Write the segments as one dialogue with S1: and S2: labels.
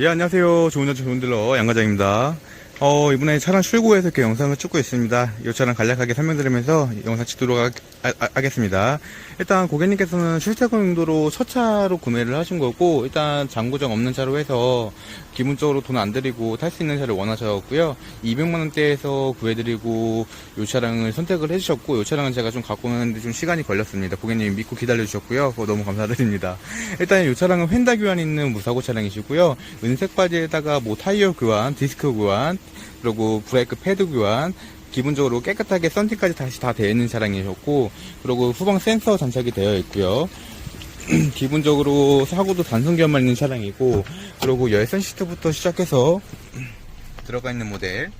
S1: 예, 안녕하세요. 좋은 자차 좋은 딜러 양과장입니다. 어, 이번에 차량 출고해서 이렇게 영상을 찍고 있습니다. 이 차량 간략하게 설명드리면서 영상 찍도록 하, 하, 겠습니다 일단 고객님께서는 용도로 첫 차로 구매를 하신 거고, 일단 장고장 없는 차로 해서 기본적으로 돈 안 들이고 탈 수 있는 차를 원하셨고요. 200만원대에서 구해드리고, 이 차량을 선택을 해주셨고, 이 차량은 제가 좀 갖고 오는데 좀 시간이 걸렸습니다. 고객님 믿고 기다려주셨고요. 너무 감사드립니다. 일단 이 차량은 휀다 교환 있는 무사고 차량이시고요. 은색 바지에다가 뭐 타이어 교환, 디스크 교환, 그리고 브레이크 패드 교환, 기본적으로 깨끗하게 썬팅까지 다시 다 되어 있는 차량이셨고, 그리고 후방 센서 장착이 되어 있고요. 기본적으로 사고도 단순기어만 있는 차량이고, 그리고 열선 시트부터 시작해서 들어가 있는 모델.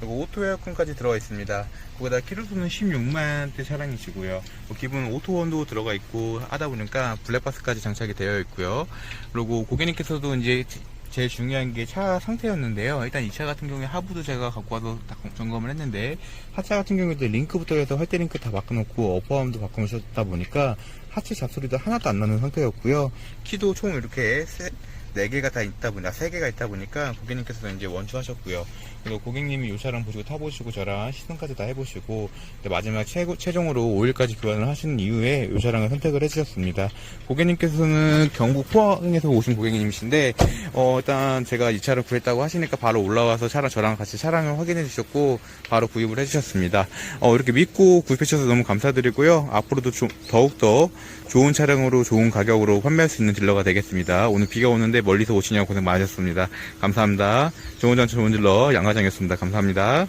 S1: 그리고 오토 에어컨까지 들어가 있습니다. 거기다 키로수는 16만대 차량이시고요. 뭐 기본 오토원도 들어가 있고 하다 보니까 블랙박스까지 장착이 되어 있고요. 그리고 고객님께서도 이제 제일 중요한 게 차 상태였는데요. 일단 이 차 같은 경우에 하부도 제가 갖고 와서 다 점검을 했는데 하차 같은 경우에도 링크부터 해서 할때 링크 다 바꿔놓고 어퍼함도 바꿔놓으셨다 보니까 하체 잡소리도 하나도 안 나는 상태였고요. 키도 총 이렇게 세, 4개가 다 있다 보니까 3개가 있다 보니까 고객님께서 이제 원추하셨고요. 그리고 고객님이 이 차량 보시고 타보시고 저랑 시승까지 다 해보시고 마지막 최고, 최종으로 5일까지 교환을 하신 이후에 이 차량을 선택을 해주셨습니다. 고객님께서는 경북 포항에서 오신 고객님이신데 어, 일단 제가 이 차를 구했다고 하시니까 바로 올라와서 차량 저랑 같이 차량을 확인해 주셨고 바로 구입을 해주셨습니다. 어, 이렇게 믿고 구입해 주셔서 너무 감사드리고요. 앞으로도 좀 더욱더 좋은 차량으로 좋은 가격으로 판매할 수 있는 딜러가 되겠습니다. 오늘 비가 오는데 멀리서 오시냐고 고생 많으셨습니다. 감사합니다. 좋은 좋은 딜러 양과장이었습니다. 감사합니다.